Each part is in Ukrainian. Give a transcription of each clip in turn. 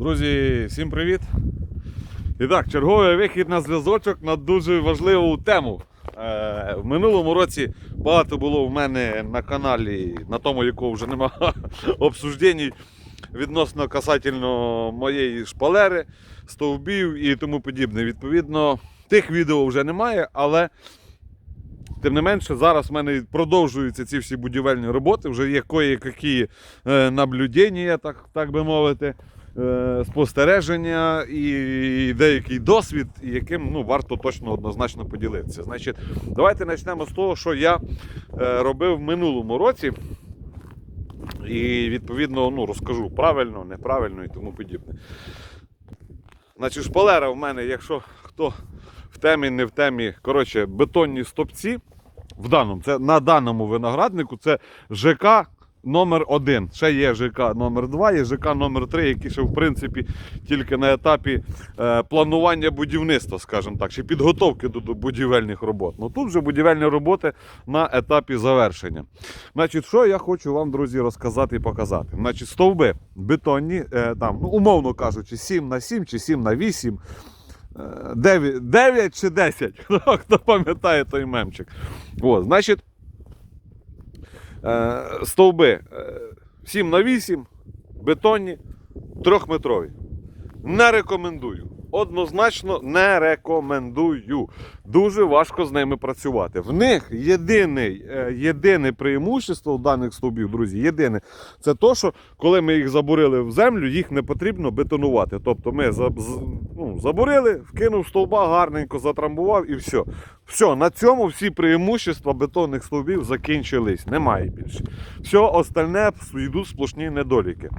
Друзі, всім привіт! І так, черговий вихід на зв'язочок на дуже важливу тему. Е, в минулому році багато було в мене на каналі, на тому, якого вже немає обсуждень відносно касательно моєї шпалери, стовбів і тому подібне. Відповідно, тих відео вже немає, але Тим не менше, зараз в мене продовжуються ці всі будівельні роботи, вже є кої-які е, наблюдення, так, так би мовити, спостереження і деякий досвід, яким ну, варто точно однозначно поділитися. Значить, давайте почнемо з того, що я е, робив в минулому році. І відповідно ну, розкажу правильно, неправильно і тому подібне. Значить, шпалера в мене, якщо хто в темі, не в темі, коротше, бетонні стопці. В даному, це на даному винограднику це ЖК номер 1 Ще є ЖК номер 2 є ЖК номер 3 які ще в принципі тільки на етапі е, планування будівництва, скажімо так, чи підготовки до, до будівельних робот. Ну тут вже будівельні роботи на етапі завершення. Значить, що я хочу вам, друзі, розказати і показати. Значить, стовби бетонні, е, там, ну, умовно кажучи, 7 на 7 чи 7 на 8 9, 9 чи 10. Хто, пам'ятає той мемчик. От, значить, стовби е, 7 на 8, бетонні, трьохметрові. Не рекомендую. Однозначно не рекомендую. Дуже важко з ними працювати. В них єдине, єдине преимущество даних стовбів, друзі, єдине, це то, що коли ми їх забурили в землю, їх не потрібно бетонувати. Тобто ми ну, забурили, вкинув стовба, гарненько затрамбував і все. Все, на цьому всі преимущества бетонних стовбів закінчились. Немає більше. Все остальне йдуть сплошні недоліки.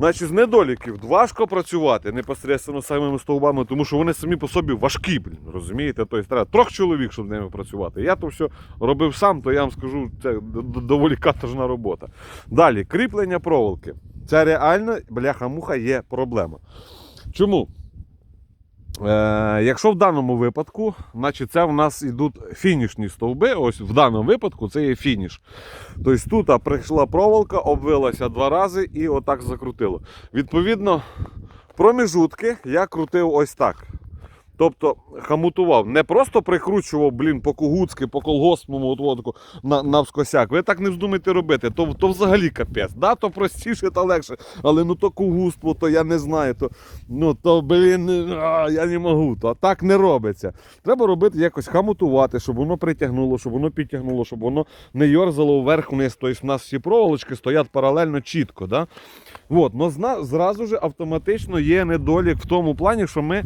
Значить, з недоліків важко працювати непосередньо самими стовбами, тому що вони самі по собі важкі, блін, розумієте? Тобто треба трьох чоловік, щоб з ними працювати. Я то все робив сам, то я вам скажу, це доволі каторжна робота. Далі, кріплення проволоки. Це реально, бляха-муха, є проблема. Чому? Е, якщо в даному випадку, значить це в нас йдуть фінішні стовби. Ось в даному випадку це є фініш. Тобто тут прийшла проволока, обвилася два рази і отак закрутило. Відповідно, проміжутки я крутив ось так. Тобто хамутував, не просто прикручував, блін, по кугуцьки, по колгоспному, от, от, на, навскосяк. Ви так не вздумайте робити, то, то взагалі капець. Да, то простіше та легше. Але ну то кугуство, то я не знаю, то, ну, то блін, а, я не можу. То так не робиться. Треба робити якось хамутувати, щоб воно притягнуло, щоб воно підтягнуло, щоб воно не йорзало вверх-вниз. Тобто в нас всі проволочки стоять паралельно чітко. Да? От, но зразу ж автоматично є недолік в тому плані, що ми.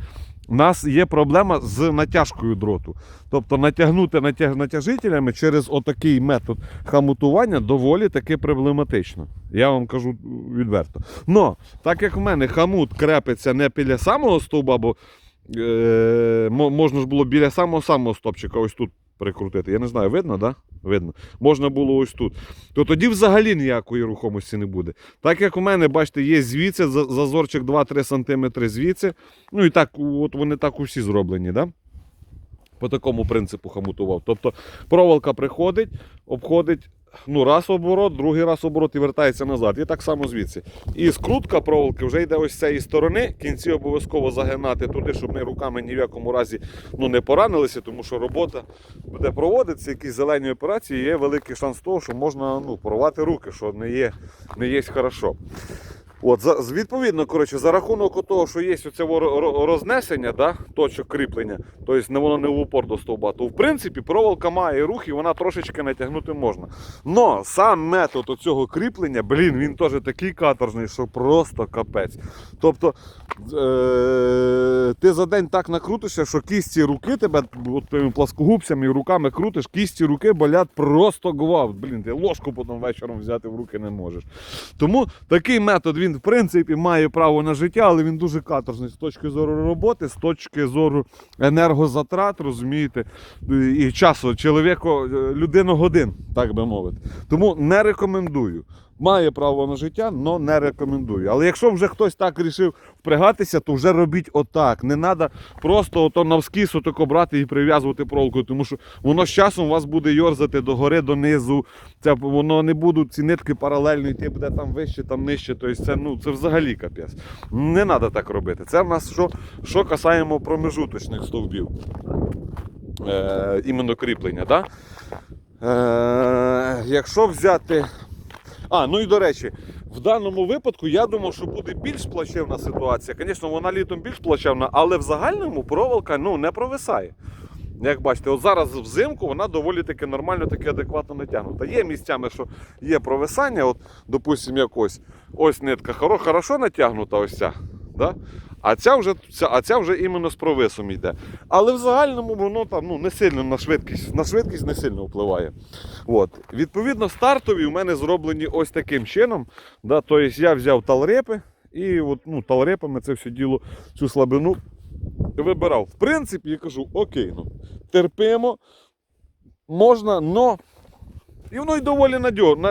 У нас є проблема з натяжкою дроту. Тобто натягнути натяг... натяжителями через отакий метод хамутування доволі таки проблематично. Я вам кажу відверто. Но, так як в мене хамут крепиться не біля самого стовба, бо е... можна ж було біля самого самого стопчика ось тут прикрутити. Я не знаю, видно, да? Видно. Можна було ось тут. То тоді взагалі ніякої рухомості не буде. Так як у мене, бачите, є звідси зазорчик 2-3 см звідси. Ну і так, от вони так усі зроблені, да? По такому принципу хамутував. Тобто проволока приходить, обходить ну, раз оборот, другий раз оборот і вертається назад. І так само звідси. І скрутка проволоки вже йде ось з цієї сторони. Кінці обов'язково загинати туди, щоб ми руками ні в якому разі ну, не поранилися, тому що робота буде проводитися, якісь зелені операції, є великий шанс того, що можна ну, порвати руки, що не є, не є хорошо. От, відповідно, коротше, за рахунок того, що є оце рознесення, да, точок кріплення, тобто воно не в упор до стовба, то в принципі проволока має рух і вона трошечки натягнути можна. Но сам метод цього кріплення, блін, він теж такий каторжний, що просто капець. Тобто е- ти за день так накрутишся, що кісті руки тебе от, пласкогубцями руками крутиш, кісті руки болять просто гвалт. Блін, ти ложку потім вечором взяти в руки не можеш. Тому такий метод він в принципі має право на життя, але він дуже каторжний з точки зору роботи, з точки зору енергозатрат, розумієте, і часу чоловіку, людину годин, так би мовити. Тому не рекомендую. Має право на життя, але не рекомендую. Але якщо вже хтось так рішив впрягатися, то вже робіть отак. Не треба просто ото навскіз отако брати і прив'язувати проволокою, тому що воно з часом вас буде йорзати догори, донизу. Це воно не будуть ці нитки паралельно йти, буде там вище, там нижче. Тобто це, ну, це взагалі капець. Не треба так робити. Це в нас що, що касаємо промежуточних стовбів. Е, іменно кріплення. Да? Е, якщо взяти. А, ну і до речі, в даному випадку я думав, що буде більш плачевна ситуація. Звісно, вона літом більш плачевна, але в загальному проволока ну, не провисає. Як бачите, от зараз взимку вона доволі таки нормально, таки адекватно натягнута. Є місцями, що є провисання, от, допустимо, якось ось, нитка хоро- хорошо натягнута, ось ця. Да? А ця вже а ця вже іменно з провисом йде. Але в загальному воно там ну, не сильно на швидкість, на швидкість не сильно впливає. От. Відповідно, стартові у мене зроблені ось таким чином. Да? Тобто я взяв талрепи і от, ну, талрепами це все діло, цю слабину вибирав. В принципі, я кажу, окей, ну, терпимо, можна, но. І воно й доволі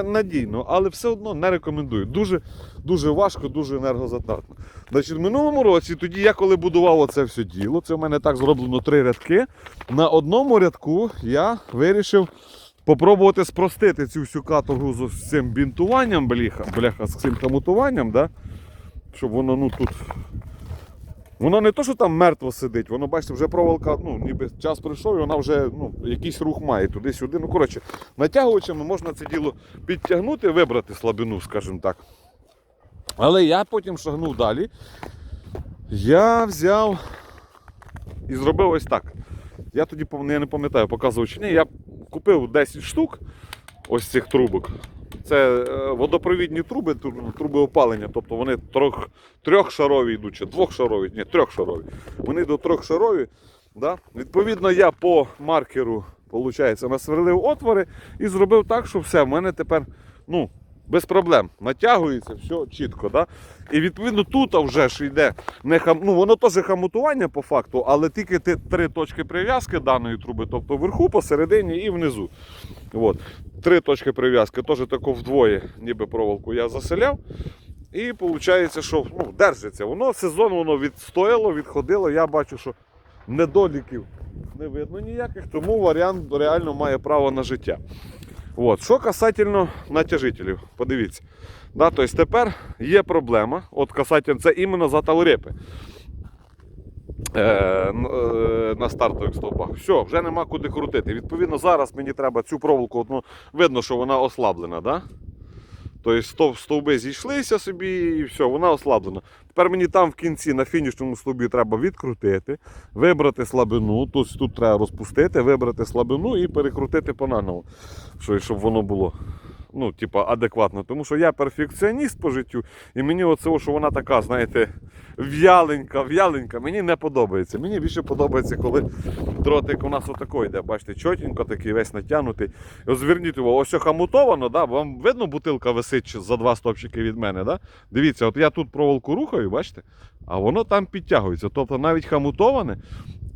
надійно, але все одно не рекомендую. Дуже, дуже важко, дуже енергозатратно. Значить, в минулому році, тоді я коли будував оце все діло, це в мене так зроблено три рядки. На одному рядку я вирішив попробувати спростити цю всю каторгу з цим бінтуванням, бляха, бляха з цим хамутуванням, да? щоб воно ну, тут Воно не то, що там мертво сидить, воно, бачите, вже проволока, ну, ніби час прийшов, і вона вже ну, якийсь рух має туди-сюди. Ну, коротше, натягувачами можна це діло підтягнути, вибрати слабину, скажімо так. Але я потім шагнув далі. Я взяв і зробив ось так. Я тоді я не пам'ятаю, показував чи ні. Я купив 10 штук ось цих трубок. Це е, водопровідні труби, труби опалення, тобто вони трьох, трьохшарові йдуть, чи двохшарові, ні, трьохшарові. Вони до трьохшарові. Да? Відповідно, я по маркеру виходить, насверлив отвори і зробив так, що все, в мене тепер ну, без проблем натягується, все чітко. Да? І відповідно тут вже ж йде не хам... ну, воно теж хамутування по факту, але тільки ти- три точки прив'язки даної труби, тобто вверху, посередині і внизу. От. Три точки прив'язки, теж тако вдвоє, ніби проволоку я заселяв. І виходить, що ну, держиться. Воно сезон воно відстояло, відходило. Я бачу, що недоліків не видно ніяких, тому варіант реально має право на життя. От. Що касательно натяжителів, подивіться. Да, тобто тепер є проблема. От касательно, це іменно за талрепи. Е, е, на стартових стовпах. Все, вже нема куди крутити. Відповідно, зараз мені треба цю проволоку, ну, видно, що вона ослаблена. Да? Тобто стовби зійшлися собі і все, вона ослаблена. Тепер мені там в кінці на фінішному стовбі треба відкрутити, вибрати слабину, тут, тут треба розпустити, вибрати слабину і перекрутити по-наново, щоб воно було ну, типа, адекватно. Тому що я перфекціоніст по життю, і мені оце, що вона така, знаєте, в'яленька, в'яленька, мені не подобається. Мені більше подобається, коли дротик у нас отако йде, бачите, чотенько такий весь натягнутий. От Зверніть увагу, ось хамутовано, да? вам видно, бутилка висить за два стопчики від мене. Да? Дивіться, от я тут проволоку рухаю, бачите, а воно там підтягується. Тобто навіть хамутоване,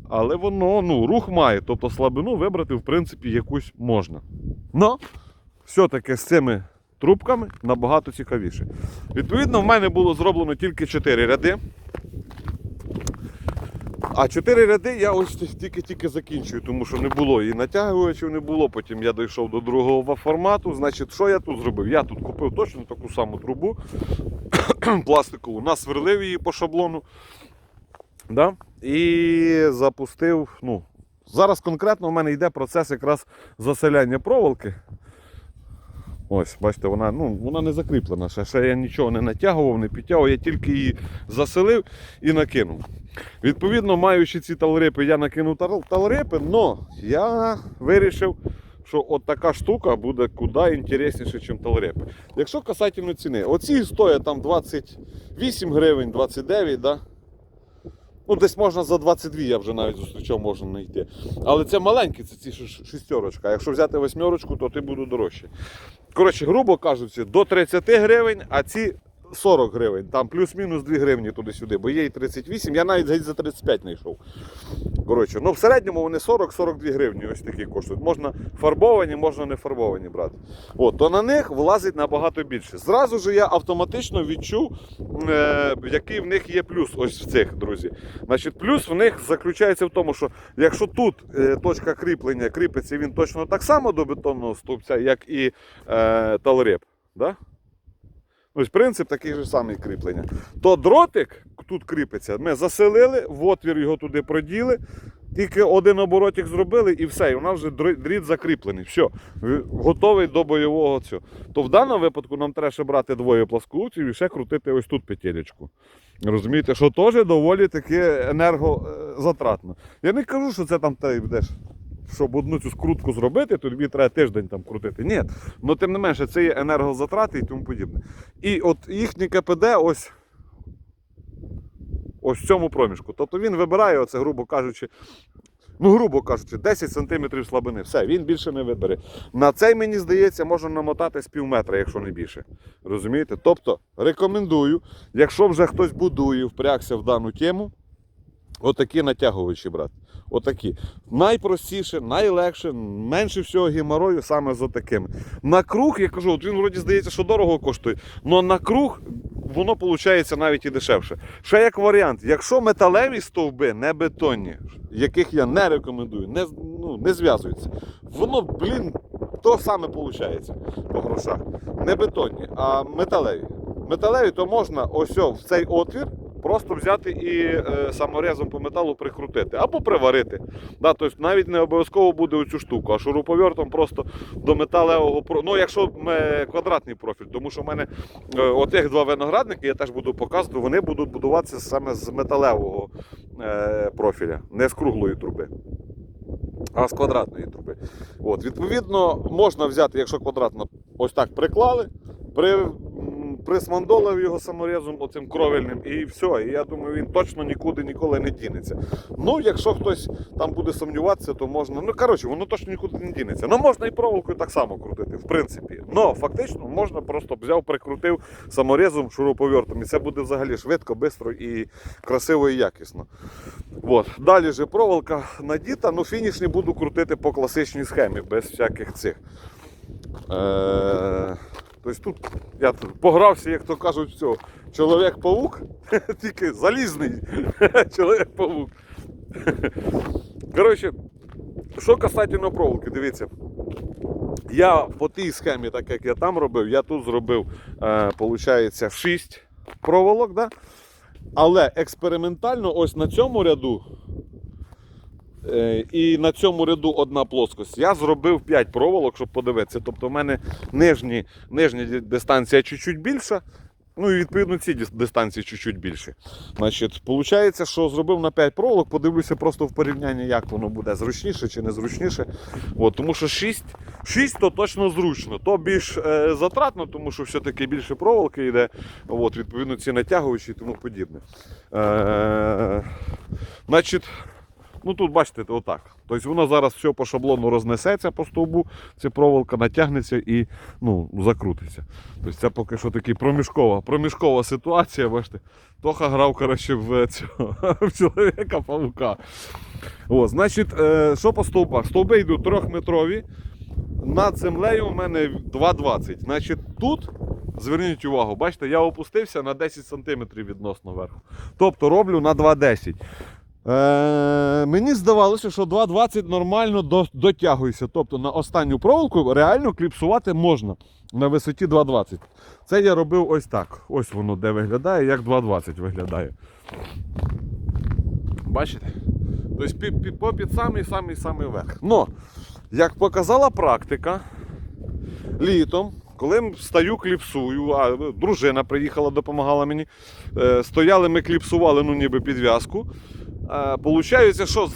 але воно ну, рух має, тобто слабину вибрати в принципі якусь можна. Но все-таки з цими трубками набагато цікавіше. Відповідно, в мене було зроблено тільки 4 ряди. А 4 ряди я ось тільки-тільки закінчую, тому що не було і натягувачів не було. Потім я дійшов до другого формату. Значить, що я тут зробив? Я тут купив точно таку саму трубу пластикову, насверлив її по шаблону. Да? І запустив. Ну, зараз конкретно в мене йде процес якраз заселяння проволоки. Ось, бачите, вона, ну, вона не закріплена. Ще, ще я нічого не натягував, не підтягував, я тільки її заселив і накинув. Відповідно, маючи ці талрепи, я накинув талрепи, але я вирішив, що от така штука буде куди інтересніше, ніж талрепи. Якщо касательно ціни, оці стоять там 28 гривень, 29, да? Ну, десь можна за 22, я вже навіть зустрічав, можна знайти. Але це маленькі, це ці шістерочка. Якщо взяти восьмерочку, то ти буде дорожче. Коротше, грубо кажучи, до 30 гривень, а ці 40 гривень, там плюс-мінус 2 гривні туди-сюди, бо є і 38, я навіть геть за 35 не йшов. Коротше, ну в середньому вони 40-42 гривні ось такі коштують. Можна фарбовані, можна не фарбовані брати. От, то на них влазить набагато більше. Зразу ж я автоматично відчув, е, який в них є плюс ось в цих, друзі. Значить, плюс в них заключається в тому, що якщо тут е, точка кріплення кріпиться, він точно так само до бетонного стовпця, як і е, талреп. Да? Ось принцип такий же самий кріплення. То дротик тут кріпиться, ми заселили, в отвір його туди проділи, тільки один оборотик зробили і все, і у нас вже дріт закріплений. Все, готовий до бойового цього. То в даному випадку нам треба ще брати двоє пласкогубців і ще крутити ось тут петелечку. Розумієте, що теж доволі таки енергозатратно. Я не кажу, що це там ти будеш. Щоб одну цю скрутку зробити, то тобі треба тиждень там крутити. Ні. Ну тим не менше, це є енергозатрати і тому подібне. І от їхній КПД ось, ось в цьому проміжку. Тобто він вибирає, оце, грубо кажучи, ну, грубо кажучи, 10 см слабини. Все, він більше не вибере. На цей, мені здається, можна намотати з пів метра, якщо не більше. Розумієте? Тобто, рекомендую, якщо вже хтось будує, впрягся в дану тему, отакі натягувачі брати. Отакі. Найпростіше, найлегше, менше всього геморою саме з отакими. На круг, я кажу, от він вроді здається, що дорого коштує, але на круг воно виходить навіть і дешевше. Ще як варіант, якщо металеві стовби, не бетонні, яких я не рекомендую, не, ну, не зв'язуються, воно, блін, то саме виходить по грошах. Не бетонні, а металеві. Металеві, то можна ось в цей отвір просто взяти і е, саморезом по металу прикрутити або приварити. Да, тобто навіть не обов'язково буде оцю штуку, а шуруповертом просто до металевого Ну, якщо е, квадратний профіль, тому що в мене е, отих два виноградники, я теж буду показувати, вони будуть будуватися саме з металевого е, профіля, не з круглої труби. А з квадратної труби. От, відповідно, можна взяти, якщо квадратно, ось так приклали, при, присмандолив його саморезом оцим кровельним і все. І я думаю, він точно нікуди ніколи не дінеться. Ну, якщо хтось там буде сумніватися, то можна. Ну, коротше, воно точно нікуди не дінеться. Ну, можна і проволокою так само крутити, в принципі. Ну, фактично, можна просто взяв, прикрутив саморезом, шуруповертом. І це буде взагалі швидко, швидко і красиво і якісно. От. Далі же проволока надіта, ну фінішні буду крутити по класичній схемі, без всяких цих. Е... Тобто тут я погрався, як то кажуть, в цього. Чоловік-павук, тільки залізний чоловік-павук. Коротше, що касательно проволоки, дивіться. Я по тій схемі, так як я там робив, я тут зробив, е, виходить, 6 проволок. Да? Але експериментально ось на цьому ряду е, і на цьому ряду одна плоскость. Я зробив 5 проволок, щоб подивитися. Тобто в мене нижні, нижня дистанція чуть-чуть більша. Ну і відповідно ці дистанції чуть-чуть більші. Значить, виходить, що зробив на 5 проволок, подивлюся просто в порівнянні, як воно буде зручніше чи не зручніше. От, тому що 6, 6 то точно зручно, то більш е, затратно, тому що все-таки більше проволоки йде. От, відповідно, ці натягувачі і тому подібне. Е, значить, ну тут бачите, отак. Тобто воно зараз все по шаблону рознесеться по стовбу, ця проволока натягнеться і ну, закрутиться. Тобто це поки що така проміжкова, проміжкова ситуація. Бачите, Тоха грав коротше, в цього в чоловіка павука. О, значить, е, що по стовбах? Стовби йдуть трьохметрові. Над землею у мене 2,20. Значить, тут, зверніть увагу, бачите, я опустився на 10 см відносно верху. Тобто роблю на 2,10. Е, мені здавалося, що 2,20 нормально до, дотягується. Тобто на останню проволоку реально кліпсувати можна на висоті 2,20. Це я робив ось так. Ось воно де виглядає, як 2,20 виглядає. Бачите? Тобто під, під, попід самий самий самий верх. Но, як показала практика, літом, коли стаю кліпсую, а дружина приїхала, допомагала мені. е, Стояли, ми кліпсували, ну ніби підв'язку. Е, Получається, що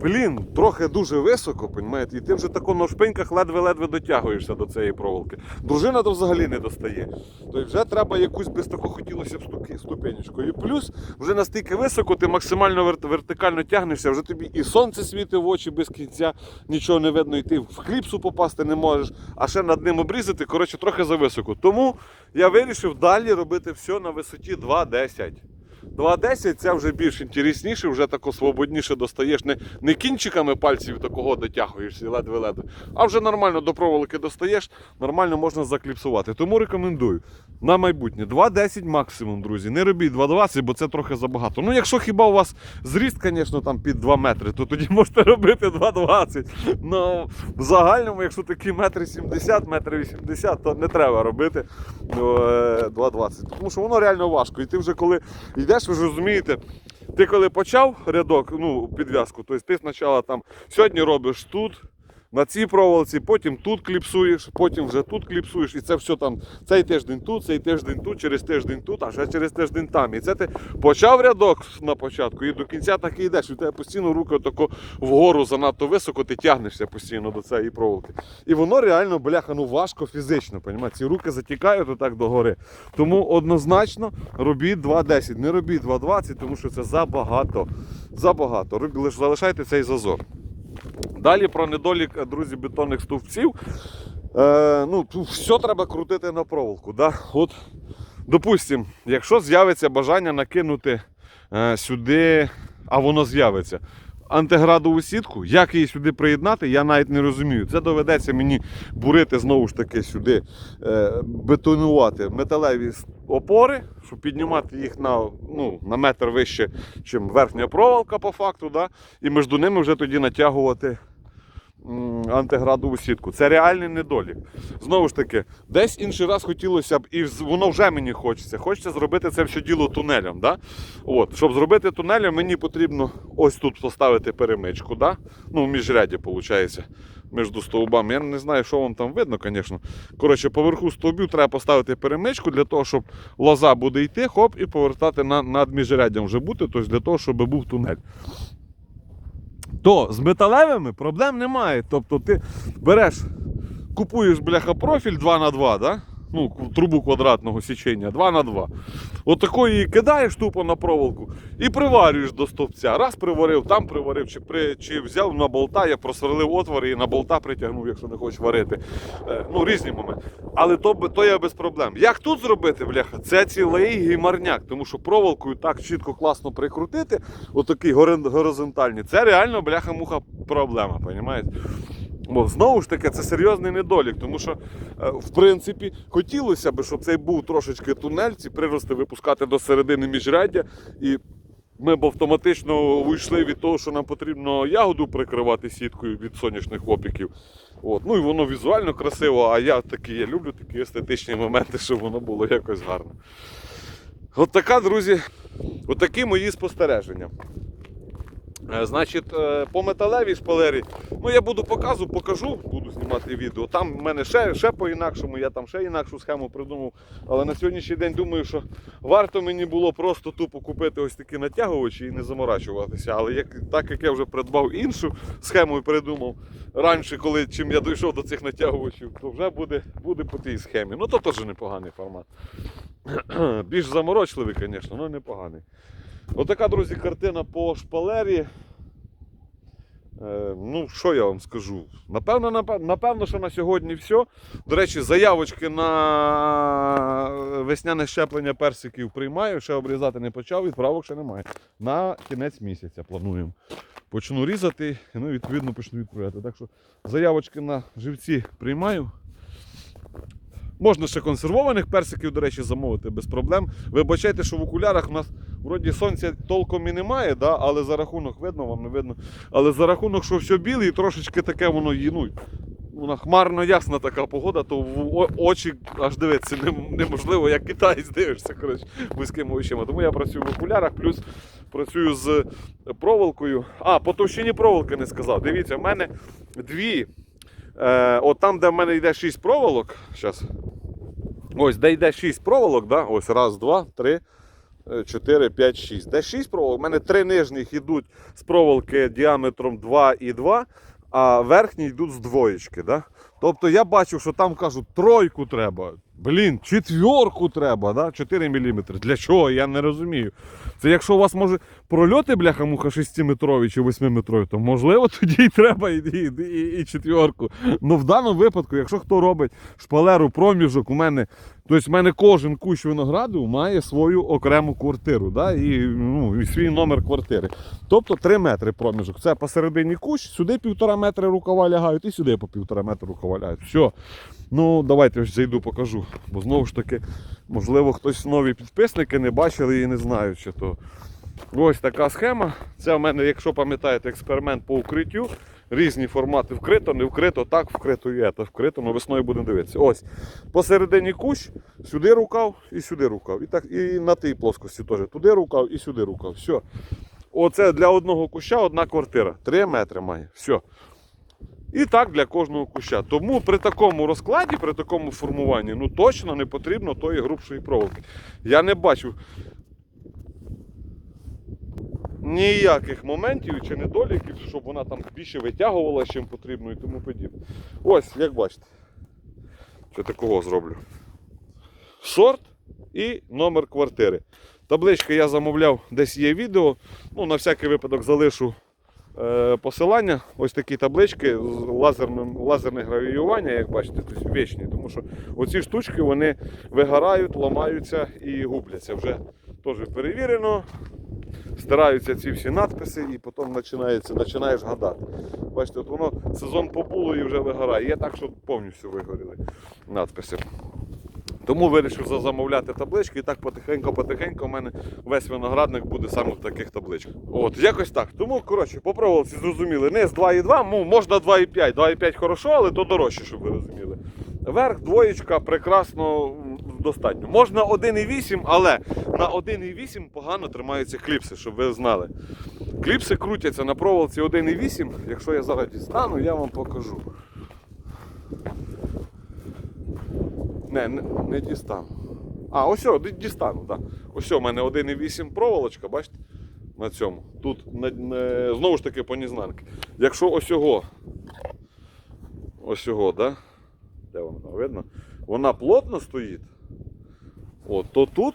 блін, трохи дуже високо, понімаєте, і ти вже тако на шпиньках ледве-ледве дотягуєшся до цієї проволоки. Дружина то взагалі не достає. Тобто вже треба якусь без тако хотілося б ступенечку. І плюс вже настільки високо, ти максимально вер- вертикально тягнешся, вже тобі і сонце світить в очі без кінця, нічого не видно, і ти в кліпсу попасти не можеш, а ще над ним обрізати, коротше, трохи зависоко. Тому я вирішив далі робити все на висоті 2,10. 2,10 це вже більш інтересніше, вже тако свободніше достаєш. Не, не кінчиками пальців такого дотягуєшся ледве-ледве, а вже нормально до проволоки достаєш, нормально можна закліпсувати. Тому рекомендую на майбутнє 2,10 максимум, друзі. Не робіть 2,20, бо це трохи забагато. Ну, якщо хіба у вас зріст, звісно, там під 2 метри, то тоді можете робити 2,20. Ну, в загальному, якщо такі метри 70, метри 80, то не треба робити ну, е, 2,20. Тому що воно реально важко. І ти вже коли ви ж розумієте, ти коли почав рядок, ну, підв'язку, тобто ти спочатку там сьогодні робиш тут. На цій проволоці, потім тут кліпсуєш, потім вже тут кліпсуєш, і це все там цей тиждень тут, цей тиждень тут, через тиждень тут, а ще через тиждень там. І це ти почав рядок на початку і до кінця так і йдеш. У тебе постійно руки отако вгору занадто високо, ти тягнешся постійно до цієї проволоки. І воно реально, бляха, ну важко фізично. Понімаєте? Ці руки затікають отак догори. Тому однозначно робіть 2,10, не робіть 2,20, тому що це забагато. Забагато. Лише залишайте цей зазор. Далі про недолік, е, друзі, бетонних стовпців. Е, ну, все треба крутити на проволоку. Да? От, Допустимо, якщо з'явиться бажання накинути е, сюди, а воно з'явиться. Антиградову сітку, як її сюди приєднати, я навіть не розумію. Це доведеться мені бурити знову ж таки сюди, е, бетонувати металеві опори, щоб піднімати їх на, ну, на метр вище, ніж верхня проволока по факту. Да? І між ними вже тоді натягувати антиградову сітку. Це реальний недолік. Знову ж таки, десь інший раз хотілося б, і воно вже мені хочеться. Хочеться зробити це все діло тунелем. Да? От, щоб зробити тунелем, мені потрібно ось тут поставити перемичку. Да? Ну, в міжряді, виходить. Між стовбами. Я не знаю, що вам там видно, звісно. Коротше, поверху стовбів треба поставити перемичку для того, щоб лоза буде йти, хоп, і повертати на, над міжряддям вже бути, тобто для того, щоб був тунель. То з металевими проблем немає. Тобто ти береш, купуєш бляха профіль 2 на 2 да? Ну, трубу квадратного січення 2 на 2 Отакої її кидаєш тупо на проволоку і приварюєш до стовпця. Раз приварив, там приварив, чи, при, чи взяв на болта, я просверлив отвори і на болта притягнув, якщо не хочеш варити. Е, ну, різні моменти. Але то, то є без проблем. Як тут зробити, бляха? Це цілий геймарняк, тому що проволокою так чітко класно прикрутити, отакий горизонтальний, це реально бляха-муха проблема, розумієте? Бо знову ж таки це серйозний недолік, тому що, е, в принципі, хотілося б, щоб цей був трошечки тунель, ці прирости випускати до середини міжряддя, і ми б автоматично уйшли від того, що нам потрібно ягоду прикривати сіткою від сонячних опіків. От. Ну і воно візуально красиво, а я такі, я люблю такі естетичні моменти, щоб воно було якось гарно. От така, друзі, от такі мої спостереження. Е, Значить, е, по металевій шпалері, ну я буду показу, покажу, буду знімати відео. Там в мене ще, ще по-інакшому, я там ще інакшу схему придумав. Але на сьогоднішній день думаю, що варто мені було просто тупо купити ось такі натягувачі і не заморачуватися. Але як, так як я вже придбав іншу схему і придумав раніше, коли чим я дійшов до цих натягувачів, то вже буде, буде по тій схемі. Ну то теж непоганий формат. Більш заморочливий, звісно, але непоганий. Отака, друзі, картина по шпалері. Е, ну, що я вам скажу? Напевно, напевно, що на сьогодні все. До речі, заявочки на весняне щеплення персиків приймаю, ще обрізати не почав, відправок ще немає. На кінець місяця плануємо. Почну різати, ну і відповідно почну відправляти. Так що заявочки на живці приймаю. Можна ще консервованих персиків, до речі, замовити без проблем. Вибачайте, що в окулярах у нас вроді сонця толком і немає, да? але за рахунок видно, вам не видно. Але за рахунок, що все біле і трошечки таке воно ну, вона хмарно ясна така погода, то в очі аж дивитися неможливо, як китаєць дивишся коротше, вузькими очима. Тому я працюю в окулярах, плюс працюю з проволокою. А, по товщині проволоки не сказав. Дивіться, в мене дві. Е, от там, де в мене йде 6 проволок, зараз. Ось, де йде 6 проволок, да? ось раз, два, три, 4, 5, 6. Де 6 проволок? У мене три нижніх йдуть з проволоки діаметром 2,2, а верхні йдуть з двоєчки. Да? Тобто я бачив, що там кажуть, тройку треба. Блін, четверку треба, да? 4 мм. Для чого? Я не розумію. Це якщо у вас може прольоти бляха-муха 6-метрові чи 8-метрові, то можливо тоді й треба і, і, і, і четверку. Ну в даному випадку, якщо хто робить шпалеру проміжок, у мене, тобто в мене кожен кущ винограду має свою окрему квартиру, да? і, ну, і свій номер квартири. Тобто 3 метри проміжок. Це посередині кущ, сюди півтора метри рукава лягають, і сюди по півтора метра рукава лягають. Все. Ну, давайте ось зайду покажу. Бо знову ж таки, можливо, хтось нові підписники не бачили і не знають, що то. Ось така схема. Це в мене, якщо пам'ятаєте, експеримент по укриттю. Різні формати вкрито, не вкрито, так, вкрито і це вкрито, але весною будемо дивитися. Ось. Посередині кущ, сюди рукав і сюди рукав. І так, і на тій плоскості теж. Туди рукав і сюди рукав. Все. Оце для одного куща одна квартира. Три метри має. Все. І так для кожного куща. Тому при такому розкладі, при такому формуванні, ну точно не потрібно тої грубшої проволоки. Я не бачу ніяких моментів чи недоліків, щоб вона там більше витягувала, чим потрібно і тому подібне. Ось, як бачите, що такого зроблю. Сорт і номер квартири. Таблички я замовляв, десь є відео. Ну, на всякий випадок залишу е, посилання. Ось такі таблички з лазерним, лазерне гравіювання, як бачите, тобто вічні. Тому що оці штучки вони вигорають, ламаються і губляться. Вже теж перевірено. Стираються ці всі надписи і потім починається, починаєш гадати. Бачите, от воно сезон популу і вже вигорає. Є так, що повністю вигоріли надписи. Тому вирішив замовляти таблички і так потихеньку-потихеньку у мене весь виноградник буде саме в таких табличках. От, якось так. Тому, коротше, по проволоці зрозуміли, не з 2,2, ну, можна 2,5. 2,5 хорошо, але то дорожче, щоб ви розуміли. Верх, двоєчка, прекрасно достатньо. Можна 1,8, але на 1,8 погано тримаються кліпси, щоб ви знали. Кліпси крутяться на проволоці 1,8. Якщо я зараз дістану, я вам покажу. Не, не, не дістану. А, ось дістану, так. Ось у мене 1,8 проволочка, бачите? На цьому. Тут на, на- знову ж таки по незнанки. Якщо ось його, ось його, да? Де воно видно? Вона плотно стоїть. От, то тут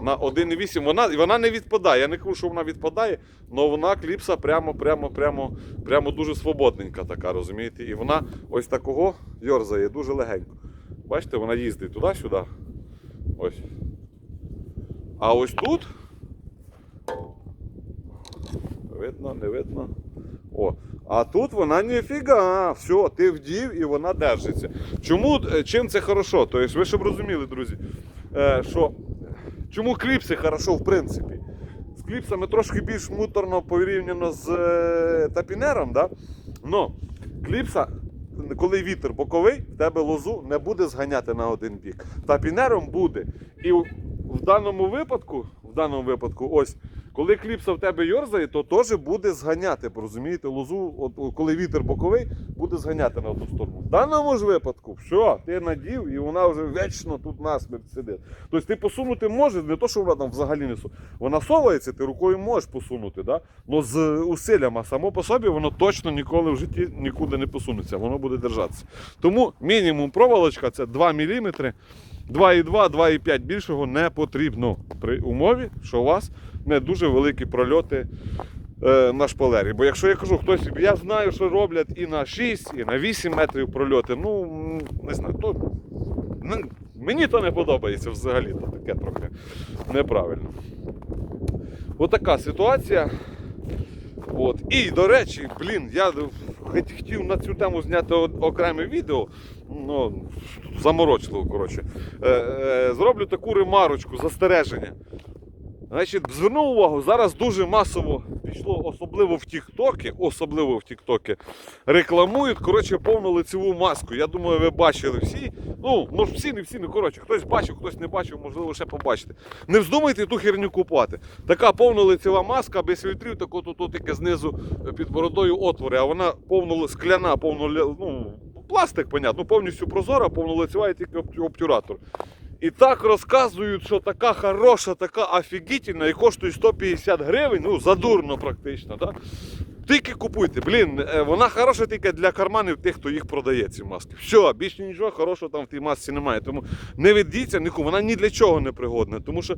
на 1,8 вона, вона не відпадає. Я не кажу, що вона відпадає, але вона кліпса прямо, прямо, прямо, прямо дуже свободненька така, розумієте? І вона ось такого йорзає дуже легенько. Бачите, вона їздить туди-сюди. Ось. А ось тут. Видно, не видно. О. А тут вона ніфіга. Все, ти вдів і вона держиться. Чому, е, чим це хорошо? Тобто, ви щоб розуміли, друзі, е, що чому кліпси хорошо в принципі? З кліпсами трошки більш муторно порівняно з е, тапінером, да? Но кліпса коли вітер боковий, в тебе лозу не буде зганяти на один бік. Тапінером буде. І в в даному випадку, в даному випадку, ось, коли кліпса в тебе йорзає, то теж буде зганяти. Розумієте, лозу, от, коли вітер боковий, буде зганяти на одну сторону. В даному ж випадку, все, ти надів, і вона вже вечно тут насмерть сидить. Тобто ти посунути можеш, не то, що вона там взагалі не су. Вона совається, ти рукою можеш посунути, да? але з усиллями, само по собі воно точно ніколи в житті нікуди не посунеться, воно буде держатися. Тому мінімум проволочка це 2 мм. 2,2, 2,5 більшого не потрібно при умові, що у вас не дуже великі прольоти е, на шпалері. Бо якщо я кажу, хтось, я знаю, що роблять і на 6, і на 8 метрів прольоти, ну не знаю, ну, мені то не подобається взагалі, то таке трохи неправильно. Отака ситуація. От. І, до речі, блін, я хот- хотів на цю тему зняти окреме відео. Ну, заморочливо, коротше. Е, е, зроблю таку ремарочку, застереження. Значить, звернув увагу, зараз дуже масово пішло, особливо в Тіктокі, особливо в Тіктокі, рекламують коротше, повну лицеву маску. Я думаю, ви бачили всі. Ну, може всі, не всі, ну коротше, хтось бачив, хтось не бачив, можливо, ще побачите. Не вздумайте ту херню купувати. Така повна лицева маска, без фільтрів, так от тут таке знизу е, під бородою отвори, а вона повно скляна, повно ну, пластик, понятно, повністю прозора, повнолицева і тільки обтюратор. І так розказують, що така хороша, така офігітельна і коштує 150 гривень, ну задурно практично. Да? Тільки купуйте, блін, е, вона хороша тільки для карманів тих, хто їх продає, ці маски. Все, більше нічого хорошого там в тій масці немає. Тому не ведіться, ніку, вона ні для чого не пригодна. Тому що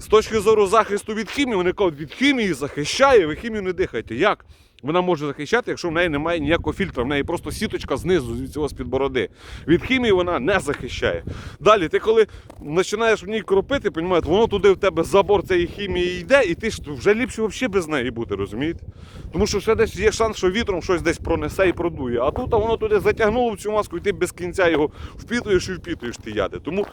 з точки зору захисту від хімії, вони кажуть, від хімії захищає, ви хімію не дихайте. Як? Вона може захищати, якщо в неї немає ніякого фільтра, в неї просто сіточка знизу від цього з-під бороди. Від хімії вона не захищає. Далі, ти коли починаєш в ній кропити, воно туди в тебе забор цієї хімії йде, і ти ж вже ліпше взагалі без неї бути, розумієте? Тому що ще десь є шанс, що вітром щось десь пронесе і продує. А тут а воно туди затягнуло в цю маску, і ти без кінця його впітуєш і впітуєш ті яди. Тому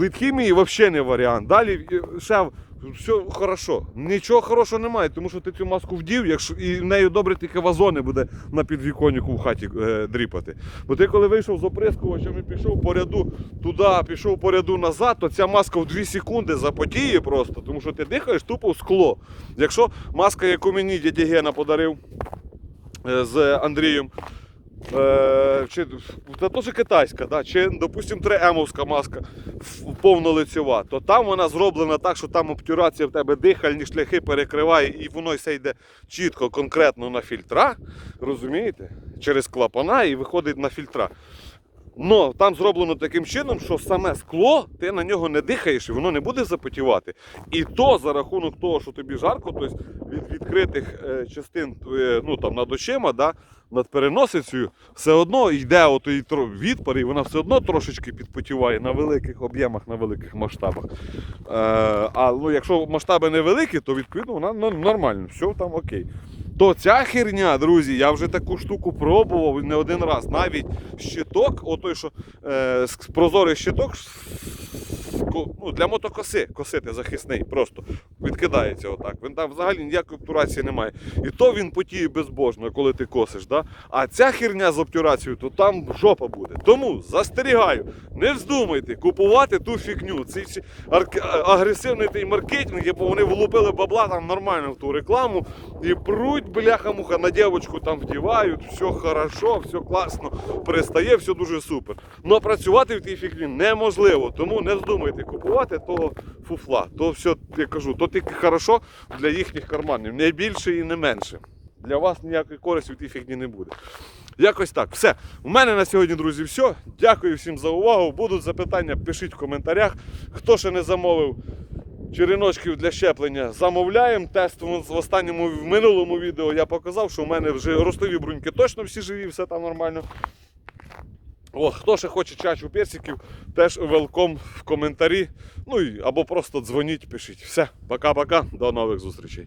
від хімії взагалі не варіант. Далі е, ще все хорошо. Нічого хорошого немає, тому що ти цю маску вдів, якщо і в нею добре тільки вазони буде на підвіконнику в хаті е, дріпати. Бо ти коли вийшов з оприскувачем і пішов по ряду туди, пішов по ряду назад, то ця маска в 2 секунди запотіє просто, тому що ти дихаєш тупо в скло. Якщо маска, яку мені дядя Гена подарив е, з Андрієм. Е, чи, це теж китайська, да? чи, допустимо, 3М-овська маска повнолицьова, то там вона зроблена так, що там обтюрація в тебе дихальні шляхи перекриває, і воно все йде чітко, конкретно на фільтра, розумієте? Через клапана і виходить на фільтра. Но там зроблено таким чином, що саме скло ти на нього не дихаєш і воно не буде запотівати. І то за рахунок того, що тобі жарко, тобто від відкритих е, частин е, ну, там, над очима, да, над переносицею, все одно йде тро- відпар, і вона все одно трошечки підпотіває на великих об'ємах, на великих масштабах. Е, а ну, якщо масштаби невеликі, то відповідно вона нормально, все там окей. То ця херня, друзі, я вже таку штуку пробував не один раз. Навіть щиток, отой, що е, прозорий щиток ну, для мотокоси косити захисний, просто відкидається отак. Він там взагалі ніякої обтурації немає. І то він потіє безбожно, коли ти косиш. Да? А ця херня з обтюрацією, то там жопа буде. Тому застерігаю, не вздумайте купувати ту фігню. Цей всі агресивний той маркетинг, бо вони влупили бабла там нормально в ту рекламу і пруть, бляха-муха, на дівчинку там вдівають, все хорошо, все класно, пристає, все дуже супер. Но працювати в тій фігні неможливо, тому не вздумайте купувати того фуфла. То все, я кажу, то тільки хорошо для їхніх карманів, не більше і не менше. Для вас ніякої користі в тій фігні не буде. Якось так. Все. У мене на сьогодні, друзі, все. Дякую всім за увагу. Будуть запитання, пишіть в коментарях. Хто ще не замовив череночків для щеплення, замовляємо. Тест в в останньому в минулому відео я показав, що у мене вже ростові бруньки точно всі живі, все там нормально. О, хто ще хоче чачу персиків, теж велком в коментарі. Ну і або просто дзвоніть, пишіть. Все, пока-пока, до нових зустрічей.